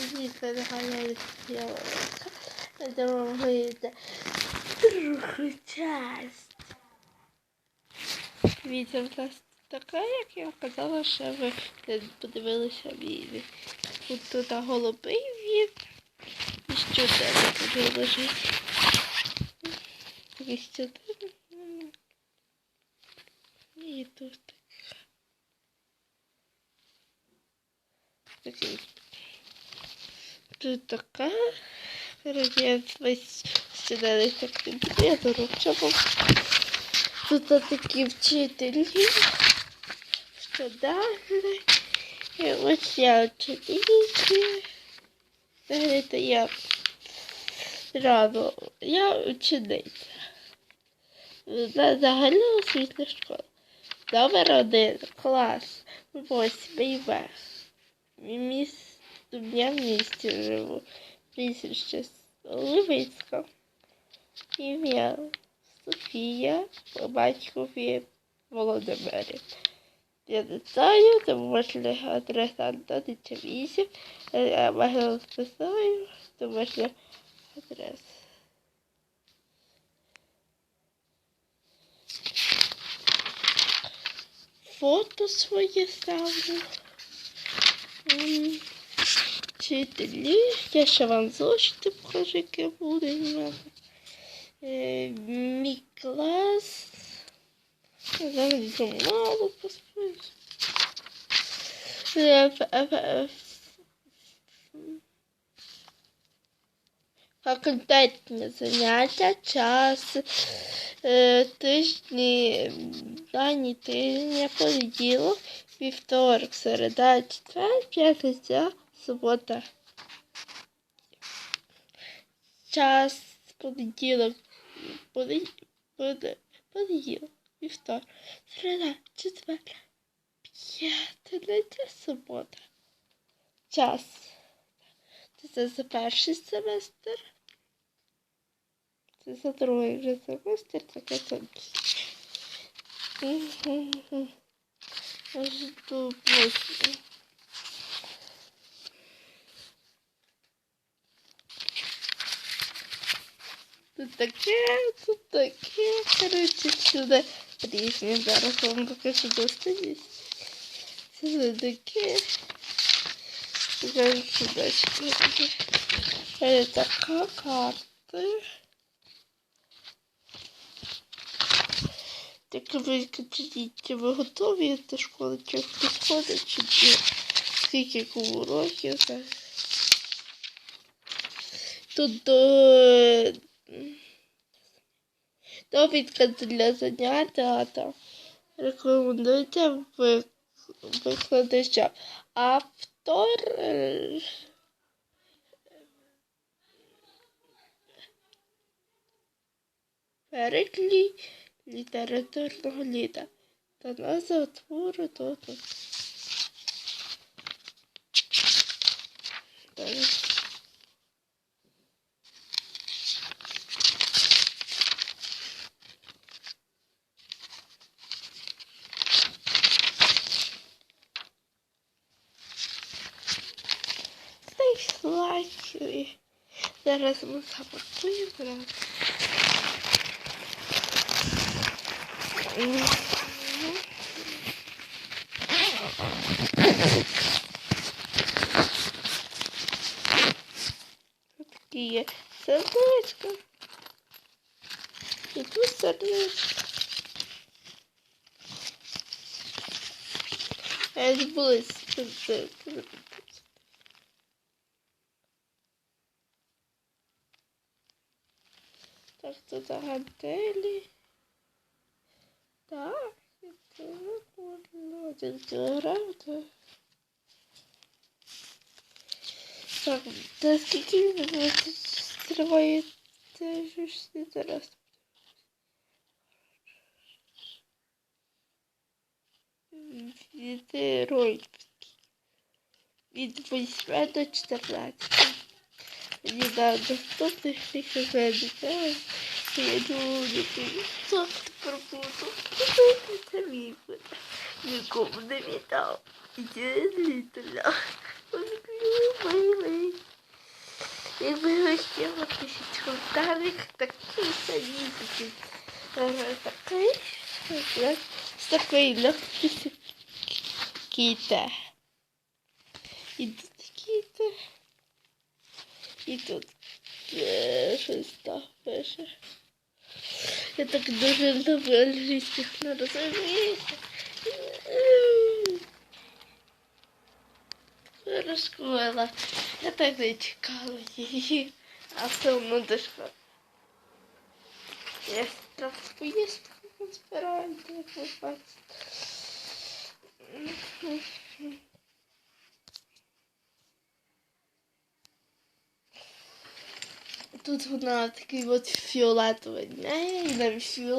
Дійсно, нехай я Дорогується другу часть. Відео в нас таке, як я казала, що ви подивилися відео. Тут тут голубий від. І що тебе тут лежить? І що тебе? І тут. Такий. Тут така. Весь сюди так я доручила. Тут такі вчителі. Що далі? І ось я вчительки. Це я рано. Я учениця. Загальна освітня школа. Номер один. Клас. Восьмий В. Міс... Я в місті живу. Прізвище Левицька. Ім'я Софія, по батькові Володимирі. Я не знаю, домашня адреса Антонича 8, я можу списаю, домашня адреса. Фото своє ставлю. Вчителі. Я ще вам зошити покажу, яке буде. Е, Мій клас. Зараз мало поспію. Факультетні заняття, час, е, тижні, дані тижня, понеділок, вівторок, середа, четвер, п'ятниця, субота. Час, понеділок, понеділок, вівторок, середа, четвер, п'ятниця, субота. Час. Це за перший семестр. Це за другий вже семестр, таке сонце. Жду восьми. Тут таке, тут таке. Коротше, сюди різні. Зараз вам покажу достані. Сюди таке. Покажу сюди. Така карта. Так ви скажіть, ви готові до школи? Чи хтось ходить, чи ні? Скільки кому років? так? Тут до... довідка для заняття та рекомендується викладача. Автор е, переклій літературного літа та назва твору тут. Далі. Знайшла. Зараз ми запакуємо. Зараз. Такі є сердечко. І тут сердечко. Я забула сердечко. Так, тут гантелі. Так, це можна один кілограм, так. Так, та скільки ви триває це ж не зараз. Від роль. Від 8 до 14. Мені на наступних фіксуваннях я думаю, що тепер буду. Це мій. Нікому не віддав. Літля. Ось милий. Якби хотіла тисяч коментарів, такі самі такі. е, Такий, як з такої легкістю кіте. І тут кіте. І тут е, щось там пише. Я так дуже люблю англійських не розумію. Розкрила. Я так не чекала її, а все одно дошла. Я страх поїздку не збираю, як ви бачите. Тут вона такий от фіолетовий, не, і навіть фіолетовий.